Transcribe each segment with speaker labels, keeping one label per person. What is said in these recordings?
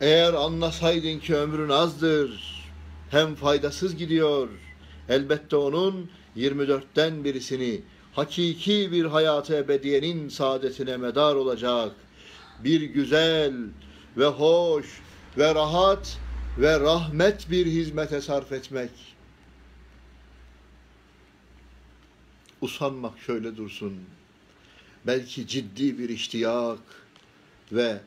Speaker 1: Eğer anlasaydın ki ömrün azdır, hem faydasız gidiyor. Elbette onun 24'ten birisini hakiki bir hayatı ebediyenin saadetine medar olacak. Bir güzel ve hoş ve rahat ve rahmet bir hizmete sarf etmek. Usanmak şöyle dursun. Belki ciddi bir iştiyak ve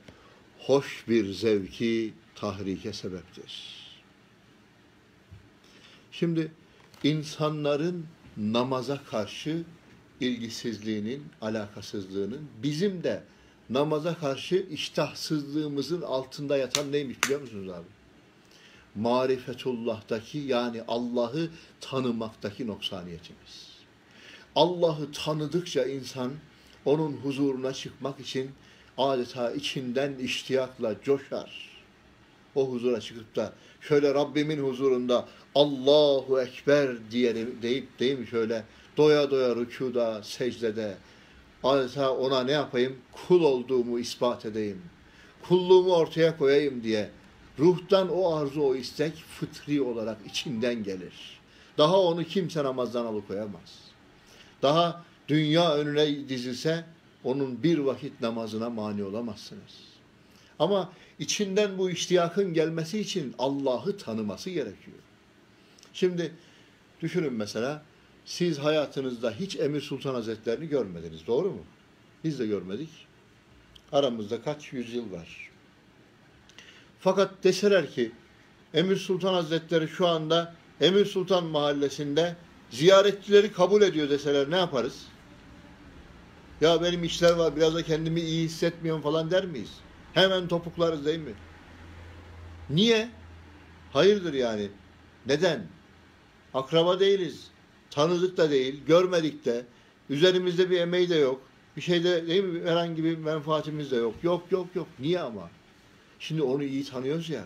Speaker 1: hoş bir zevki tahrike sebeptir. Şimdi insanların namaza karşı ilgisizliğinin, alakasızlığının bizim de namaza karşı iştahsızlığımızın altında yatan neymiş biliyor musunuz abi? Marifetullah'taki yani Allah'ı tanımaktaki noksaniyetimiz. Allah'ı tanıdıkça insan onun huzuruna çıkmak için adeta içinden iştiyakla coşar. O huzura çıkıp da şöyle Rabbimin huzurunda Allahu Ekber diyelim, deyip değil mi şöyle doya doya rükuda, secdede adeta ona ne yapayım? Kul olduğumu ispat edeyim. Kulluğumu ortaya koyayım diye ruhtan o arzu, o istek fıtri olarak içinden gelir. Daha onu kimse namazdan alıkoyamaz. Daha dünya önüne dizilse onun bir vakit namazına mani olamazsınız. Ama içinden bu iştiyakın gelmesi için Allah'ı tanıması gerekiyor. Şimdi düşünün mesela siz hayatınızda hiç Emir Sultan Hazretlerini görmediniz. Doğru mu? Biz de görmedik. Aramızda kaç yüzyıl var. Fakat deseler ki Emir Sultan Hazretleri şu anda Emir Sultan mahallesinde ziyaretçileri kabul ediyor deseler ne yaparız? Ya benim işler var biraz da kendimi iyi hissetmiyorum falan der miyiz? Hemen topuklarız değil mi? Niye? Hayırdır yani. Neden? Akraba değiliz. Tanıdık da değil, görmedik de. Üzerimizde bir emeği de yok. Bir şeyde değil mi? Herhangi bir menfaatimiz de yok. Yok yok yok. Niye ama? Şimdi onu iyi tanıyoruz ya.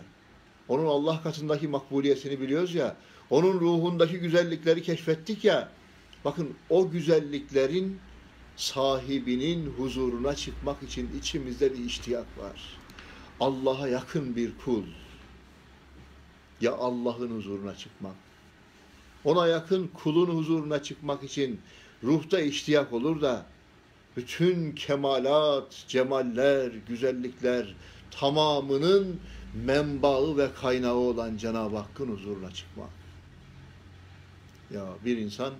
Speaker 1: Onun Allah katındaki makbuliyetini biliyoruz ya. Onun ruhundaki güzellikleri keşfettik ya. Bakın o güzelliklerin sahibinin huzuruna çıkmak için içimizde bir iştiyak var. Allah'a yakın bir kul. Ya Allah'ın huzuruna çıkmak. Ona yakın kulun huzuruna çıkmak için ruhta iştiyak olur da bütün kemalat, cemaller, güzellikler tamamının menbaı ve kaynağı olan Cenab-ı Hakk'ın huzuruna çıkmak. Ya bir insan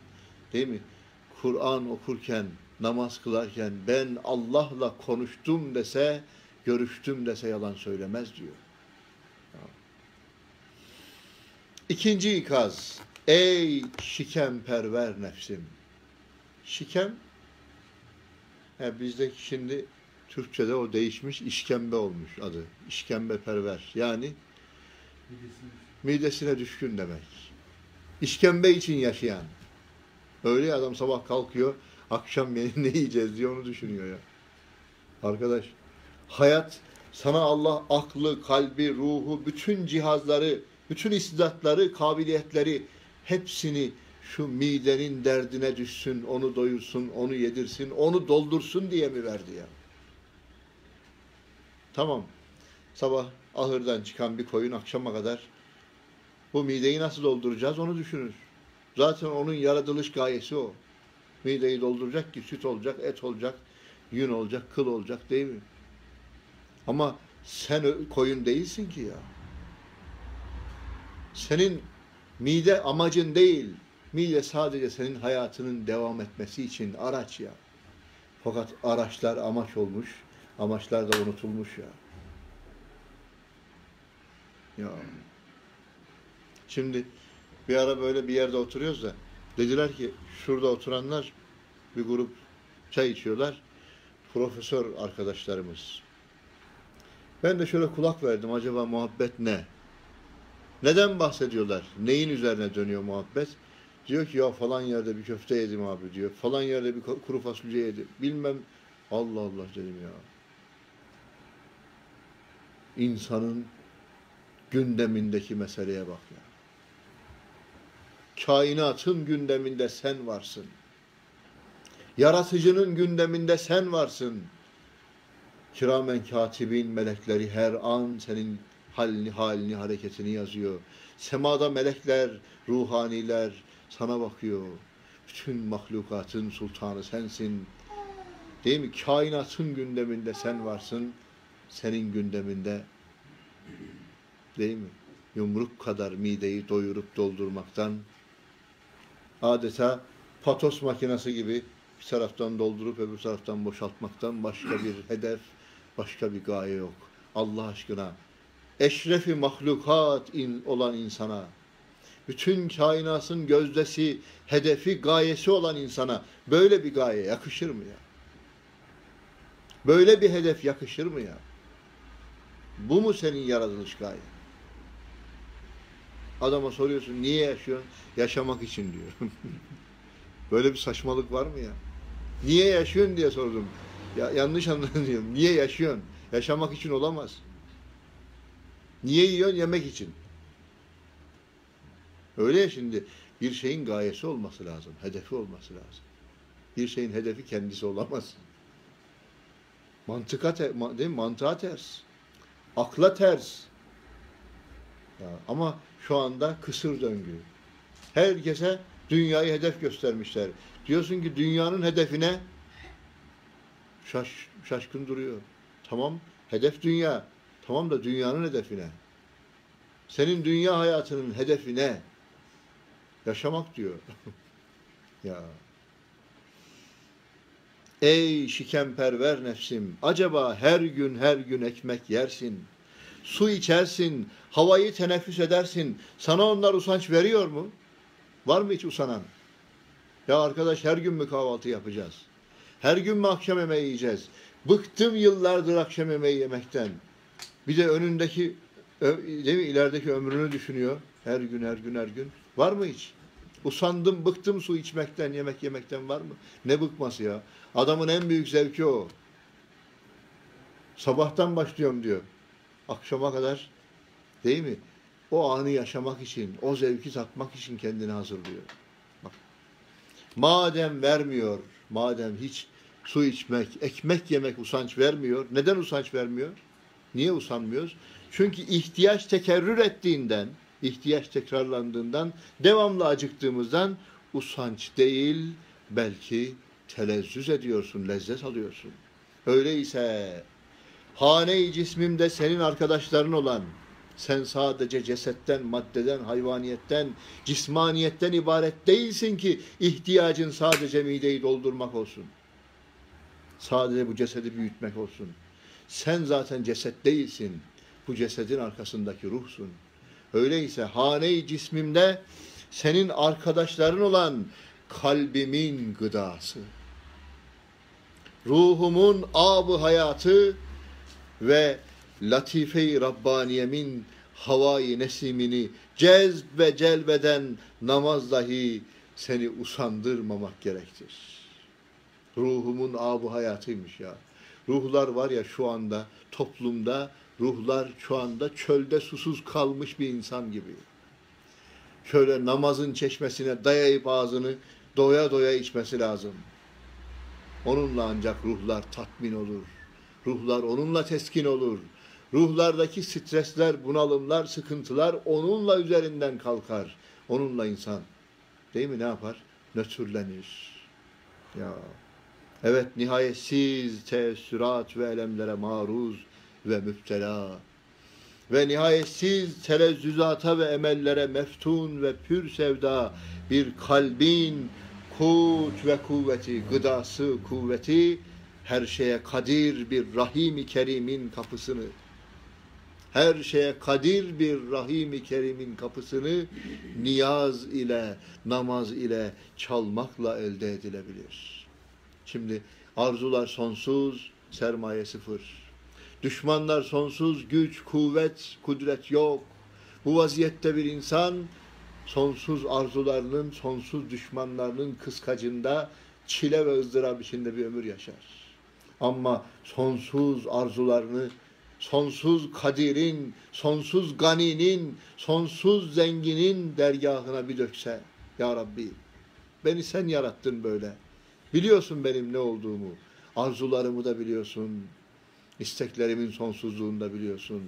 Speaker 1: değil mi? Kur'an okurken, namaz kılarken ben Allah'la konuştum dese, görüştüm dese yalan söylemez diyor. İkinci ikaz. Ey şikemperver nefsim. Şikem he bizdeki şimdi Türkçe'de o değişmiş işkembe olmuş adı. İşkembe perver. Yani midesine düşkün demek. İşkembe için yaşayan. Öyle adam sabah kalkıyor, akşam ne yiyeceğiz diye onu düşünüyor ya. Arkadaş, hayat sana Allah aklı, kalbi, ruhu, bütün cihazları, bütün istidatları, kabiliyetleri hepsini şu midenin derdine düşsün, onu doyursun, onu yedirsin, onu doldursun diye mi verdi ya? Tamam. Sabah ahırdan çıkan bir koyun akşama kadar bu mideyi nasıl dolduracağız onu düşünür. Zaten onun yaratılış gayesi o. Mideyi dolduracak ki süt olacak, et olacak, yün olacak, kıl olacak değil mi? Ama sen koyun değilsin ki ya. Senin mide amacın değil. Mide sadece senin hayatının devam etmesi için araç ya. Fakat araçlar amaç olmuş, amaçlar da unutulmuş ya. Ya. Şimdi bir ara böyle bir yerde oturuyoruz da dediler ki şurada oturanlar bir grup çay içiyorlar. Profesör arkadaşlarımız. Ben de şöyle kulak verdim. Acaba muhabbet ne? Neden bahsediyorlar? Neyin üzerine dönüyor muhabbet? Diyor ki ya falan yerde bir köfte yedim abi diyor. Falan yerde bir kuru fasulye yedim. Bilmem. Allah Allah dedim ya. İnsanın gündemindeki meseleye bak ya. Kainatın gündeminde sen varsın. Yaratıcının gündeminde sen varsın. Kiramen katibin melekleri her an senin halini, halini, hareketini yazıyor. Semada melekler, ruhaniler sana bakıyor. Bütün mahlukatın sultanı sensin. Değil mi? Kainatın gündeminde sen varsın. Senin gündeminde değil mi? Yumruk kadar mideyi doyurup doldurmaktan adeta patos makinesi gibi bir taraftan doldurup öbür taraftan boşaltmaktan başka bir hedef, başka bir gaye yok. Allah aşkına eşrefi mahlukat in, olan insana, bütün kainatın gözdesi, hedefi, gayesi olan insana böyle bir gaye yakışır mı ya? Böyle bir hedef yakışır mı ya? Bu mu senin yaratılış gayen? Adama soruyorsun niye yaşıyorsun? Yaşamak için diyor. Böyle bir saçmalık var mı ya? Niye yaşıyorsun diye sordum. Ya, yanlış anladın diyorum. Niye yaşıyorsun? Yaşamak için olamaz. Niye yiyorsun? Yemek için. Öyle ya şimdi bir şeyin gayesi olması lazım. Hedefi olması lazım. Bir şeyin hedefi kendisi olamaz. Mantıka te, değil mi? Mantığa ters. Akla ters. Ya, ama şu anda kısır döngü. Herkese dünyayı hedef göstermişler. Diyorsun ki dünyanın hedefine şaş, şaşkın duruyor. Tamam hedef dünya. Tamam da dünyanın hedefine. Senin dünya hayatının hedefi ne? Yaşamak diyor. ya. Ey şikemperver nefsim, acaba her gün her gün ekmek yersin, su içersin, havayı teneffüs edersin, sana onlar usanç veriyor mu? Var mı hiç usanan? Ya arkadaş her gün mü kahvaltı yapacağız? Her gün mü akşam yemeği yiyeceğiz? Bıktım yıllardır akşam yemeği yemekten. Bir de önündeki, değil mi, ilerideki ömrünü düşünüyor. Her gün, her gün, her gün. Var mı hiç? Usandım, bıktım su içmekten, yemek yemekten var mı? Ne bıkması ya? Adamın en büyük zevki o. Sabahtan başlıyorum diyor. Akşama kadar değil mi? O anı yaşamak için, o zevki tatmak için kendini hazırlıyor. Bak. Madem vermiyor, madem hiç su içmek, ekmek yemek usanç vermiyor. Neden usanç vermiyor? Niye usanmıyoruz? Çünkü ihtiyaç tekerrür ettiğinden, ihtiyaç tekrarlandığından, devamlı acıktığımızdan usanç değil, belki telezzüz ediyorsun, lezzet alıyorsun. Öyleyse hane-i cismimde senin arkadaşların olan, sen sadece cesetten, maddeden, hayvaniyetten, cismaniyetten ibaret değilsin ki ihtiyacın sadece mideyi doldurmak olsun. Sadece bu cesedi büyütmek olsun. Sen zaten ceset değilsin. Bu cesedin arkasındaki ruhsun. Öyleyse hane-i cismimde senin arkadaşların olan kalbimin gıdası, ruhumun abı hayatı ve latife-i Rabbaniyemin havai nesimini cezb ve celbeden namaz dahi seni usandırmamak gerektir. Ruhumun abu hayatıymış ya. Ruhlar var ya şu anda toplumda, ruhlar şu anda çölde susuz kalmış bir insan gibi. Şöyle namazın çeşmesine dayayıp ağzını doya doya içmesi lazım. Onunla ancak ruhlar tatmin olur. Ruhlar onunla teskin olur. Ruhlardaki stresler, bunalımlar, sıkıntılar onunla üzerinden kalkar. Onunla insan değil mi ne yapar? Nötrlenir. Ya. Evet nihayetsiz teessürat ve elemlere maruz ve müptela ve nihayetsiz telezzüzata ve emellere meftun ve pür sevda bir kalbin kut ve kuvveti, gıdası, kuvveti her şeye kadir bir Rahim-i Kerim'in kapısını her şeye kadir bir Rahim-i Kerim'in kapısını niyaz ile, namaz ile çalmakla elde edilebilir. Şimdi arzular sonsuz, sermaye sıfır. Düşmanlar sonsuz, güç, kuvvet, kudret yok. Bu vaziyette bir insan sonsuz arzularının, sonsuz düşmanlarının kıskacında çile ve ızdırap içinde bir ömür yaşar. Ama sonsuz arzularını sonsuz kadirin, sonsuz ganinin, sonsuz zenginin dergahına bir dökse. Ya Rabbi beni sen yarattın böyle. Biliyorsun benim ne olduğumu. Arzularımı da biliyorsun. İsteklerimin sonsuzluğunu da biliyorsun.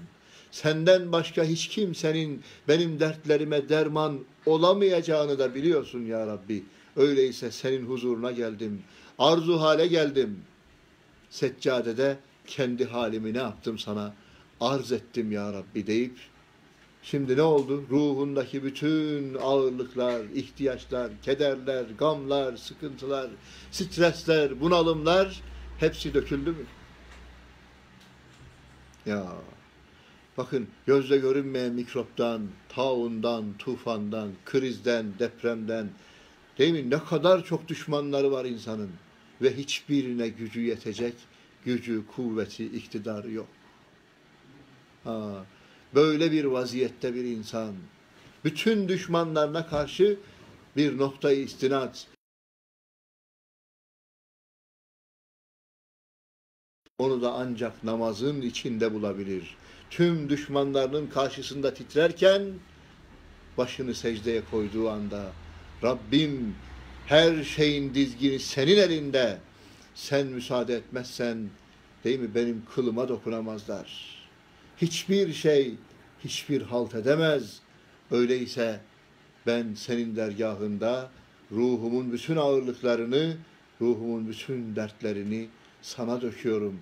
Speaker 1: Senden başka hiç kimsenin benim dertlerime derman olamayacağını da biliyorsun ya Rabbi. Öyleyse senin huzuruna geldim. Arzu hale geldim. Seccadede kendi halimi ne yaptım sana? Arz ettim ya Rabbi deyip Şimdi ne oldu? Ruhundaki bütün ağırlıklar, ihtiyaçlar, kederler, gamlar, sıkıntılar, stresler, bunalımlar hepsi döküldü mü? Ya bakın gözle görünmeyen mikroptan, taundan, tufandan, krizden, depremden değil mi? Ne kadar çok düşmanları var insanın ve hiçbirine gücü yetecek gücü, kuvveti, iktidarı yok. Ha, böyle bir vaziyette bir insan bütün düşmanlarına karşı bir noktayı istinat onu da ancak namazın içinde bulabilir. Tüm düşmanlarının karşısında titrerken başını secdeye koyduğu anda Rabbim her şeyin dizgini senin elinde. Sen müsaade etmezsen değil mi benim kılıma dokunamazlar. Hiçbir şey hiçbir halt edemez. Öyleyse ben senin dergahında ruhumun bütün ağırlıklarını, ruhumun bütün dertlerini sana döküyorum.